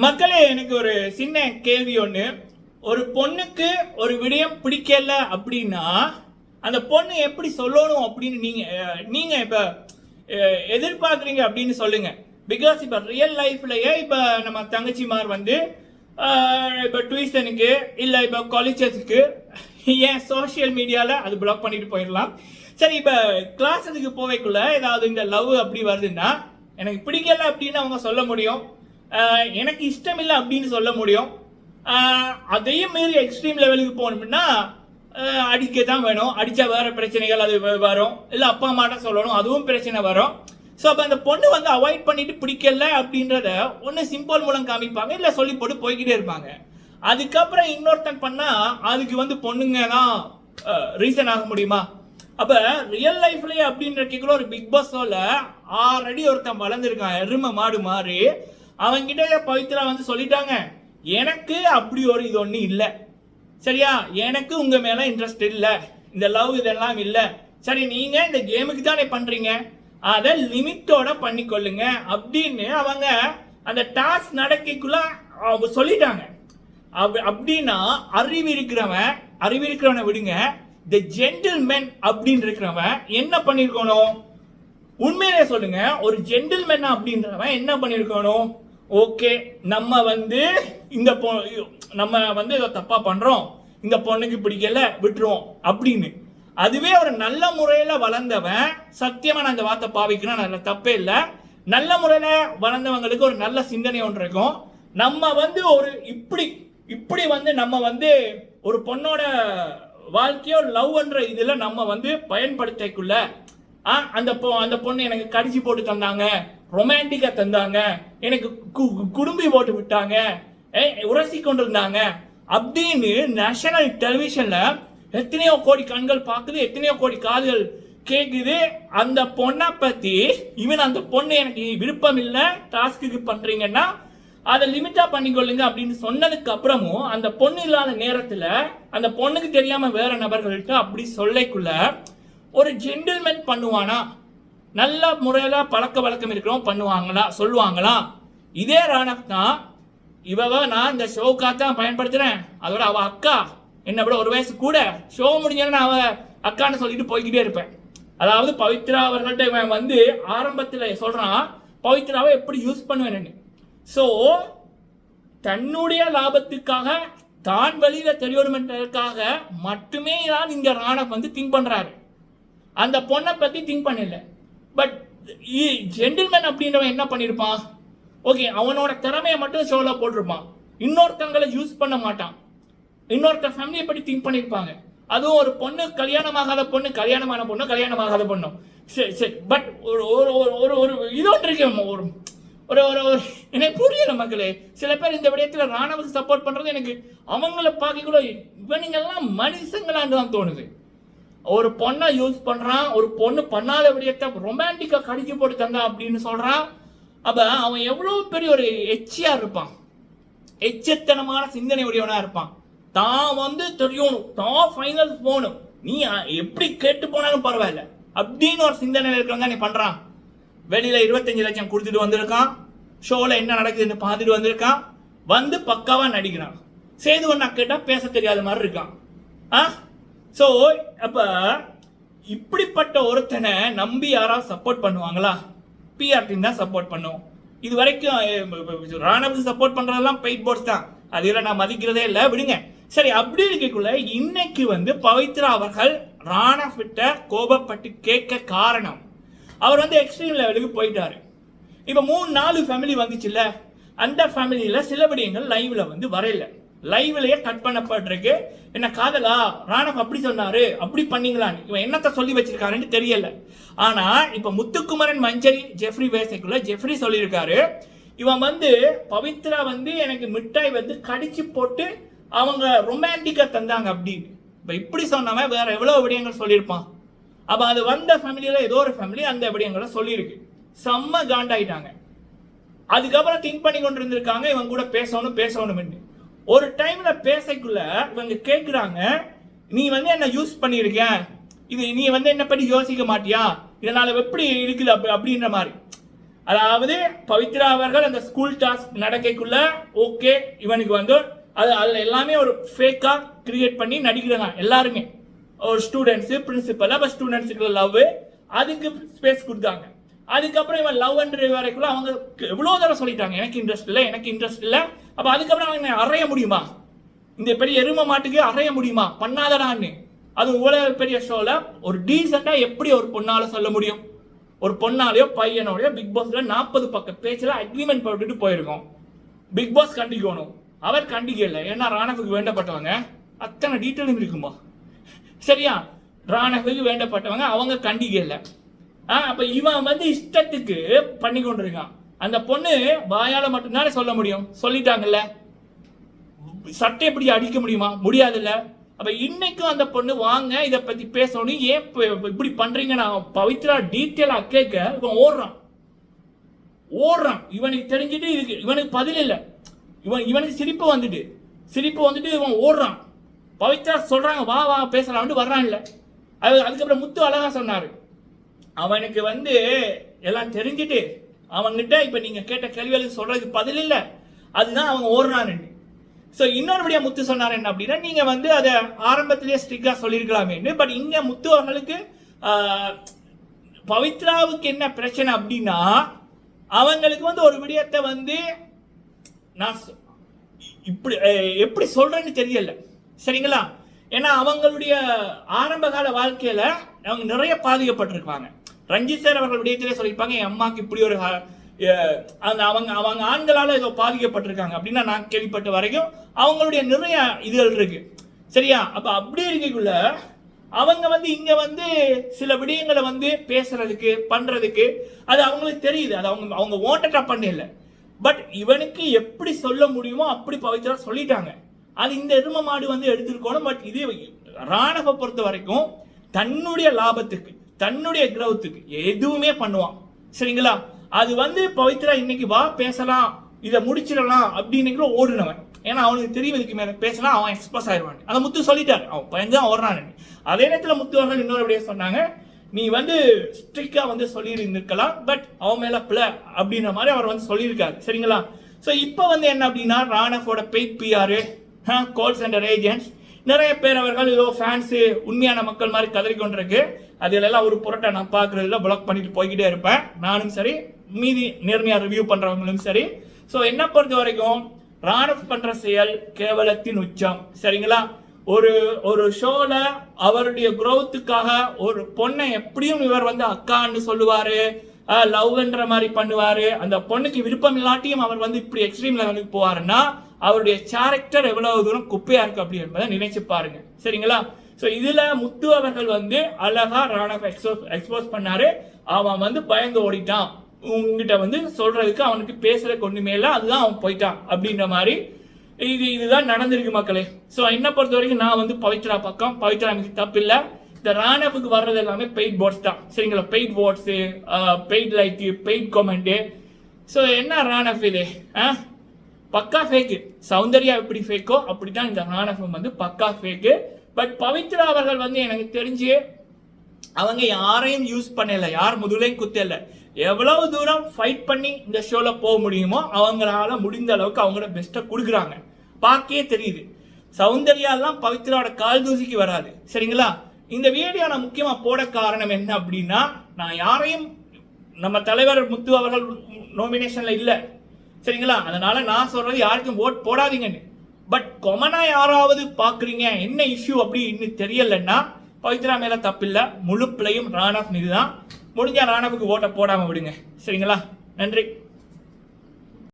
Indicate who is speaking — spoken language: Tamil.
Speaker 1: மக்களே எனக்கு ஒரு சின்ன கேள்வி ஒன்று ஒரு பொண்ணுக்கு ஒரு விடயம் பிடிக்கல அப்படின்னா அந்த பொண்ணு எப்படி சொல்லணும் அப்படின்னு நீங்க நீங்கள் நீங்க இப்ப எதிர்பார்க்குறீங்க அப்படின்னு சொல்லுங்க. பிகாஸ் இப்ப ரியல் லைஃப்லயே இப்ப நம்ம தங்கச்சிமார் வந்து இப்போ இப்ப டியூஷனுக்கு இல்ல இப்ப காலேஜஸ்க்கு ஏன் சோஷியல் மீடியால அது பிளாக் பண்ணிட்டு போயிடலாம். சரி இப்ப அதுக்கு போவைக்குள்ள ஏதாவது இந்த லவ் அப்படி வருதுன்னா எனக்கு பிடிக்கல அப்படின்னு அவங்க சொல்ல முடியும். எனக்கு இஷ்டம் இல்லை அப்படின்னு சொல்ல முடியும். அதையும் மீறி எக்ஸ்ட்ரீம் லெவலுக்கு போகணும்னா அடிக்க தான் வேணும். அடித்தா வேறு பிரச்சனைகள் அது வரும். இல்லை அப்பா அம்மாட்ட சொல்லணும். அதுவும் பிரச்சனை வரும். ஸோ அப்போ அந்த பொண்ணு வந்து அவாய்ட் பண்ணிட்டு பிடிக்கல அப்படின்றத ஒன்று சிம்பிள் மூலம் காமிப்பாங்க இல்லை சொல்லி போட்டு போய்கிட்டே இருப்பாங்க. அதுக்கப்புறம் இன்னொருத்தன் பண்ணால் அதுக்கு வந்து பொண்ணுங்க தான் ரீசன் ஆக முடியுமா? அப்போ ரியல் லைஃப்லேயே அப்படின்ற கேட்கல ஒரு பிக் பாஸ் ஷோவில் ஆல்ரெடி ஒருத்தன் வளர்ந்துருக்கான். எருமை மாடு மாறி அவங்கிட்ட பவித்ரா வந்து சொல்லிட்டாங்க. எனக்கு அப்படி ஒரு இது ஒன்றும் இல்லை. சரியா? எனக்கு உங்க மேல இன்ட்ரெஸ்ட் இல்லை. இந்த லவ் இதெல்லாம் இல்லை. சரி நீங்க இந்த கேமுக்கு தானே பண்றீங்க? அதை லிமிட்டோட பண்ணிக்கொள்ளுங்க அப்படின்னு அவங்க அந்த டாஸ்க் நடக்கிக்குள்ள அவங்க சொல்லிட்டாங்க. அப் அப்படின்னா அறிவு இருக்கிறவன் அறிவு இருக்கிறவனை விடுங்க. த ஜென்டில்மேன் அப்படின்னு இருக்கிறவன் என்ன பண்ணிருக்கணும்? உண்மையிலே சொல்லுங்க ஒரு ஜென்டில்மேன் அப்படின்றவன் என்ன பண்ணியிருக்கணும் ஓகே நம்ம வந்து இந்த பொ நம்ம வந்து ஏதோ தப்பா பண்றோம். இந்த பொண்ணுக்கு பிடிக்கல விட்டுருவோம் அப்படின்னு. அதுவே ஒரு நல்ல முறையில் வளர்ந்தவன் சத்தியமாக நான் அந்த வார்த்தை பாவிக்கணும் நல்ல தப்பே இல்லை. நல்ல முறையில் வளர்ந்தவங்களுக்கு ஒரு நல்ல சிந்தனை ஒன்று இருக்கும். நம்ம வந்து ஒரு இப்படி இப்படி வந்து நம்ம வந்து ஒரு பொண்ணோட வாழ்க்கையோ லவ்ன்ற இதில் நம்ம வந்து பயன்படுத்தக்குள்ள அந்த பொ அந்த பொண்ணு எனக்கு கடிச்சு போட்டு தந்தாங்க. ரொமான்டிக்கா தந்தாங்க. எனக்கு கு- குடும்பி போட்டு விட்டாங்க. ஏ உரசி கொண்டு இருந்தாங்க அப்படின்னு நேஷனல் டெலிவிஷன்ல எத்தனையோ கோடி கண்கள் பார்க்குது எத்தனையோ கோடி காதுகள் கேட்குது அந்த பொண்ணை பத்தி இவன் அந்த பொண்ணு எனக்கு விருப்பம் இல்லை டாஸ்க்கு பண்றீங்கன்னா அதை லிமிட்டா பண்ணிக்கொள்ளுங்க அப்படின்னு சொன்னதுக்கு அப்புறமும் அந்த பொண்ணு இல்லாத நேரத்துல அந்த பொண்ணுக்கு தெரியாம வேற நபர்கள்ட்ட அப்படி சொல்லைக்குள்ள ஒரு ஜென்டில்மேன் பண்ணுவானா? நல்ல முறையில் பழக்க வழக்கம் இருக்கிறவங்க பண்ணுவாங்களா? சொல்லுவாங்களா? இதே ராணப் தான் இவவ நான் இந்த ஷோக்காக தான் பயன்படுத்துகிறேன் அதோட அவள் அக்கா என்னை விட ஒரு வயசு கூட ஷோ முடிஞ்சேன்னு நான் அவள் அக்கான்னு சொல்லிட்டு போய்கிட்டே இருப்பேன். அதாவது பவித்ரா அவர்கள்ட்ட இவன் வந்து ஆரம்பத்தில் சொல்கிறான் பவித்ராவை எப்படி யூஸ் பண்ணுவேன்னு? ஸோ தன்னுடைய லாபத்துக்காக தான் வெளியில் தெரியணுமென்றதுக்காக மட்டுமே தான் இங்கே ராணப் வந்து திங்க் பண்ணுறாரு அந்த பொண்ணை பற்றி திங்க் பண்ணல. பட் ஜென்டில்மேன் அப்படின்றவன் என்ன பண்ணியிருப்பான் ஓகே அவனோட திறமையை மட்டும் ஷோவில் போட்டிருப்பான். இன்னொருத்தங்களை யூஸ் பண்ண மாட்டான். இன்னொருத்த ஃபேமிலியை பற்றி திங்க் பண்ணியிருப்பாங்க அதுவும் ஒரு பொண்ணு கல்யாணமாகாத பொண்ணு கல்யாணமான பொண்ணு கல்யாணமாகாத பொண்ணும் சரி சரி பட் ஒரு ஒரு ஒரு ஒரு ஒரு இது ஒன்று இருக்கு. ஒரு ஒரு ஒரு ஒரு எனக்கு புரியல மக்களே. சில பேர் இந்த விடயத்தில் ராணுவத்துக்கு சப்போர்ட் பண்ணுறது எனக்கு அவங்கள பார்க்கக்குள்ள இவனுங்கெல்லாம் மனுஷங்களான்னு தான் தோணுது. ஒரு பொண்ணை யூஸ் பண்ணுறான் ஒரு பொண்ணு பண்ணாத விடயத்தை ரொமான்டிக்காக கடிச்சு போட்டு தந்தா அப்படின்னு சொல்கிறான் அப்போ அவன் எவ்வளோ பெரிய ஒரு எச்சியாக இருப்பான். எச்சத்தனமான சிந்தனை உடையவனாக இருப்பான். தான் வந்து தெரியணும் தான் ஃபைனல் போகணும் நீ எப்படி கேட்டு போனாலும் பரவாயில்ல. அப்படின்னு ஒரு சிந்தனையில் இருக்கிறவங்க நீ பண்ணுறான் வெளியில் இருபத்தஞ்சு லட்சம் கொடுத்துட்டு வந்திருக்கான். ஷோவில் என்ன நடக்குதுன்னு பார்த்துட்டு வந்திருக்கான். வந்து பக்காவாக நடிக்கிறான். சேது ஒன்னா கேட்டால் பேச தெரியாத மாதிரி இருக்கான். ஆ? ஸோ அப்போ இப்படிப்பட்ட ஒருத்தனை நம்பி யாராவது சப்போர்ட் பண்ணுவாங்களா? பிஆர் தான் சப்போர்ட் பண்ணும். இது வரைக்கும் ராணுவத்துக்கு சப்போர்ட் பண்ணுறதெல்லாம் பெயிட் போர்ட்ஸ் தான். அதில் நான் மதிக்கிறதே இல்லை விடுங்க. சரி அப்படி இருக்கக்குள்ள இன்னைக்கு வந்து பவித்ரா அவர்கள் ராணவிட்ட கோபப்பட்டு கேட்க காரணம். அவர் வந்து எக்ஸ்ட்ரீம் லெவலுக்கு போயிட்டாரு. இப்போ மூணு நாலு ஃபேமிலி வந்துச்சுல்ல அந்த ஃபேமிலியில் சில விடயங்கள் லைவில் வந்து வரையலை. லைவ்லயே கட் பண்ணப்பட்டிருக்கு. என்ன காதலா? ராணவ் அப்படி சொன்னாரு. அப்படி பண்ணீங்களான்னு. இவன் என்னத்த சொல்லி வச்சிருக்காருன்னு தெரியல. ஆனா இப்ப முத்துக்குமரன் மஞ்சரி ஜெஃப்ரி வேசைக்குள்ள ஜெஃப்ரி சொல்லியிருக்காரு. இவன் வந்து பவித்ரா வந்து எனக்கு மிட்டாய் வந்து கடிச்சு போட்டு அவங்க ரொமான்டிக்கா தந்தாங்க அப்படின்னு இப்ப இப்படி சொன்னவன் வேற எவ்வளவு விடயங்கள் சொல்லியிருப்பான். அப்ப அது வந்த ஃபேமிலியில ஏதோ ஒரு ஃபேமிலி அந்த விடயங்களை சொல்லியிருக்கு. செம்ம காண்டாயிட்டாங்க. அதுக்கப்புறம் திங்க் பண்ணி கொண்டு இருந்திருக்காங்க இவன் கூட பேசணும் பேசணும்னு. ஒரு டைம்ல பேசக்குள்ள இவங்க கேட்குறாங்க நீ வந்து என்ன யூஸ் பண்ணியிருக்க இது நீ வந்து என்ன பண்ணி யோசிக்க மாட்டியா? இதனால எப்படி இருக்குது? அப்படி அப்படின்ற மாதிரி. அதாவது பவித்ரா அவர்கள் அந்த ஸ்கூல் டாஸ்க் நடக்கைக்குள்ள ஓகே இவனுக்கு வந்து அது அதில் எல்லாமே ஒரு ஃபேக்காக கிரியேட் பண்ணி நடிக்கிறாங்க எல்லாருமே. ஒரு ஸ்டூடெண்ட்ஸு பிரின்சிபல் அப்போ ஸ்டூடெண்ட்ஸுக்கு லவ் அதுக்கு ஸ்பேஸ் கொடுத்தாங்க அதுக்கப்புறம் இவன் லவ் அண்ட் வரைக்குள்ள அவங்க எவ்வளோ தடவை சொல்லிட்டாங்க எனக்கு இன்ட்ரெஸ்ட் இல்லை எனக்கு இன்ட்ரெஸ்ட் இல்லை. அப்போ அதுக்கப்புறம் அவங்க அறைய முடியுமா? இந்த பெரிய எரும மாட்டுக்கு அறைய முடியுமா? பண்ணாதடான்னு. அது உலக பெரிய ஷோவில் ஒரு டீசெண்டாக எப்படி ஒரு பொண்ணால் சொல்ல முடியும்? ஒரு பொண்ணாலேயோ பையனோடையோ பிக் பாஸில் நாற்பது பக்க பேச்சில் அக்ரிமெண்ட் போட்டுட்டு போயிருக்கோம். Big pass கண்டிக்கணும். அவர் கண்டிக்கல ஏன்னா ராணவுக்கு வேண்டப்பட்டவங்க அத்தனை டீட்டெயிலும் இருக்குமா? சரியா? ராணவுக்கு வேண்டப்பட்டவங்க அவங்க கண்டிக்கல ஆ அப்ப இவன் வந்து இஷ்டத்துக்கு பண்ணி கொண்டிருக்கான். அந்த பொண்ணு வாயால மட்டும்தானே சொல்ல முடியும்? சொல்லிட்டாங்கல்ல. சட்டை எப்படி அடிக்க முடியுமா? முடியாதுல்ல. அப்ப இன்னைக்கும் அந்த பொண்ணு வாங்க இத பத்தி பேசணும். ஏன் இப்படி பண்றீங்க? நான் பவித்ரா டீட்டெயிலா கேட்க இவன் ஓடுறான். ஓடுறான். இவனுக்கு தெரிஞ்சுட்டு இதுக்கு இவனுக்கு பதில் இல்லை. இவன் இவனுக்கு சிரிப்பு வந்துட்டு சிரிப்பு வந்துட்டு இவன் ஓடுறான். பவித்ரா சொல்றாங்க வா வா பேசலாம்னு வர்றான் இல்லை அது அதுக்கப்புறம் முத்து அழகா சொன்னாரு. அவனுக்கு வந்து எல்லாம் தெரிஞ்சுட்டு அவன்கிட்ட இப்போ நீங்கள் கேட்ட கேள்விகளுக்கு சொல்கிறதுக்கு பதில் இல்லை. அதுதான் அவன் ஓடுறான்னு ஸோ இன்னொருபடியாக முத்து சொன்னார் என்ன அப்படின்னா நீங்கள் வந்து அதை ஆரம்பத்திலேயே ஸ்ட்ரிக்டாக சொல்லியிருக்கலாமேன்னு பட் இங்கே முத்து அவர்களுக்கு பவித்ராவுக்கு என்ன பிரச்சனை அப்படின்னா அவங்களுக்கு வந்து ஒரு விடயத்தை வந்து நான் சொ- இப்படி எப்படி சொல்கிறேன்னு தெரியல. சரிங்களா? ஏன்னா அவங்களுடைய ஆரம்பகால வாழ்க்கையில் அவங்க நிறைய பாதிக்கப்பட்டிருப்பாங்க. ரஞ்சித் சார் அவர்கள் விடயத்திலே சொல்லியிருப்பாங்க என் அம்மாவுக்கு இப்படி ஒரு அந்த அவங்க அவங்க ஆண்களால் ஏதோ பாதிக்கப்பட்டிருக்காங்க. அப்படின்னா நான் கேள்விப்பட்ட வரைக்கும் அவங்களுடைய நிறைய இதுகள் இருக்கு. சரியா? அப்போ அப்படி இருக்கக்குள்ள அவங்க வந்து இங்க வந்து சில விடயங்களை வந்து பேசுறதுக்கு பண்றதுக்கு அது அவங்களுக்கு தெரியுது. அது அவங்க அவங்க ஓட்டட்டா பண்ணல. பட் இவனுக்கு எப்படி சொல்ல முடியுமோ அப்படி பவித்ரா சொல்லிட்டாங்க. அது இந்த எரும மாடு வந்து எடுத்துருக்கணும். பட் இது ராணவ பொறுத்த வரைக்கும் தன்னுடைய லாபத்துக்கு. தன்னுடைய கிரௌத்துக்கு எதுவுமே பண்ணுவான். சரிங்களா? அது வந்து பவித்ரா இன்னைக்கு வா பேசலாம் இதை முடிச்சிடலாம் அப்படின்னு ஓடுனவன். ஏன்னா அவனுக்கு தெரியும் இதுக்கு மேலே. பேசலாம் அவன் எக்ஸ்பிரஸ் ஆயிடுவான். அந்த முத்து சொல்லிட்டாரு. அவன் பயந்து தான் ஓடுறான் அதே நேரத்தில் முத்து அவர்கள் இன்னொரு அப்படியே சொன்னாங்க நீ வந்து ஸ்ட்ரிக்டாக வந்து சொல்லியிருந்திருக்கலாம் பட் அவன் மேலே பிள அப்படின்ற மாதிரி அவர் வந்து சொல்லியிருக்காரு. சரிங்களா? ஸோ இப்போ வந்து என்ன அப்படின்னா ராணஃபோட paid PR call centre agents நிறைய பேர் அவர்கள் ஏதோ ஃபேன்ஸு உண்மையான மக்கள் மாதிரி கதறி கொண்டிருக்கு அதிலெல்லாம் ஒரு புரட்டை நான் பார்க்குறதுல பிளாக் பண்ணிட்டு போய்கிட்டே இருப்பேன். நானும் சரி மீதி நேர்மையாக ரிவ்யூ பண்ணுறவங்களும் சரி. ஸோ என்ன பொறுத்த வரைக்கும் ராணப் பண்ற செயல் கேவலத்தின் உச்சம். சரிங்களா? ஒரு ஒரு ஷோவில் அவருடைய குரோத்துக்காக ஒரு பொண்ணை எப்படியும் இவர் வந்து அக்கான்னு சொல்லுவார் லவ்ன்ற மாதிரி பண்ணுவார். அந்த பொண்ணுக்கு விருப்பம் இல்லாட்டியும் அவர் வந்து இப்படி எக்ஸ்ட்ரீம் லெவலுக்கு போவாருன்னா அவருடைய கேரக்டர் எவ்வளவு தூரம் குப்பையாக இருக்கு அப்படி என்பதை நினைச்சு பாருங்க. சரிங்களா? ஸோ இதில் முத்து அவர்கள் வந்து அழகா ராணப் எக்ஸ்போஸ் எக்ஸ்போஸ் பண்ணாரு. அவன் வந்து பயந்து ஓடிட்டான். உங்ககிட்ட வந்து சொல்றதுக்கு அவனுக்கு பேசுகிற கொண்டுமே இல்லை. அதுதான் அவன் போயிட்டான் அப்படின்ற மாதிரி இது இதுதான் நடந்திருக்கு மக்களே. ஸோ என்ன பொறுத்த வரைக்கும் நான் வந்து பவித்ரா பக்கம். பவித்ரா எனக்கு தப்பு இல்லை இந்த ராணவுக்கு வர்றது எல்லாமே பெய்ட் போட்ஸ் தான். சரிங்களா? Paid bots paid like paid comment so என்ன ராணவ் இது? ஆ? பக்கா ஃபேக்கு சௌந்தர்யா எப்படி ஃபேக்கோ அப்படி தான் இந்த ராணவம் வந்து பக்கா ஃபேக்கு பட் பவித்ரா அவர்கள் வந்து எனக்கு தெரிஞ்சு அவங்க யாரையும் யூஸ் பண்ணல யார் முதலையும் குத்தல. எவ்வளவு தூரம் ஃபைட் பண்ணி இந்த ஷோல போக முடியுமோ அவங்களால முடிந்த அளவுக்கு அவங்களோட பெஸ்ட்டை கொடுக்குறாங்க. பார்க்கவே தெரியுது. சௌந்தர்யாலாம் பவித்ராவோட கால் தூசிக்கு வராது. சரிங்களா? இந்த வீடியோ நான் முக்கியமாக போட காரணம் என்ன அப்படின்னா நான் யாரையும் நம்ம தலைவர் முத்து அவர்கள் நோமினேஷன்ல இல்லை. சரிங்களா? அதனால நான் சொல்றது யாருக்கும் ஓட் போடாதீங்கன்னு. பட் கொமனா யாராவது பாக்குறீங்க என்ன இஷ்யூ அப்படின்னு தெரியலன்னா பவித்ரா மேல தப்பில்ல. முழு பிள்ளையும் ராணாஃப் மீது தான் முடிஞ்ச ராணாஃபுக்கு ஓட்டை போடாம விடுங்க. சரிங்களா? நன்றி.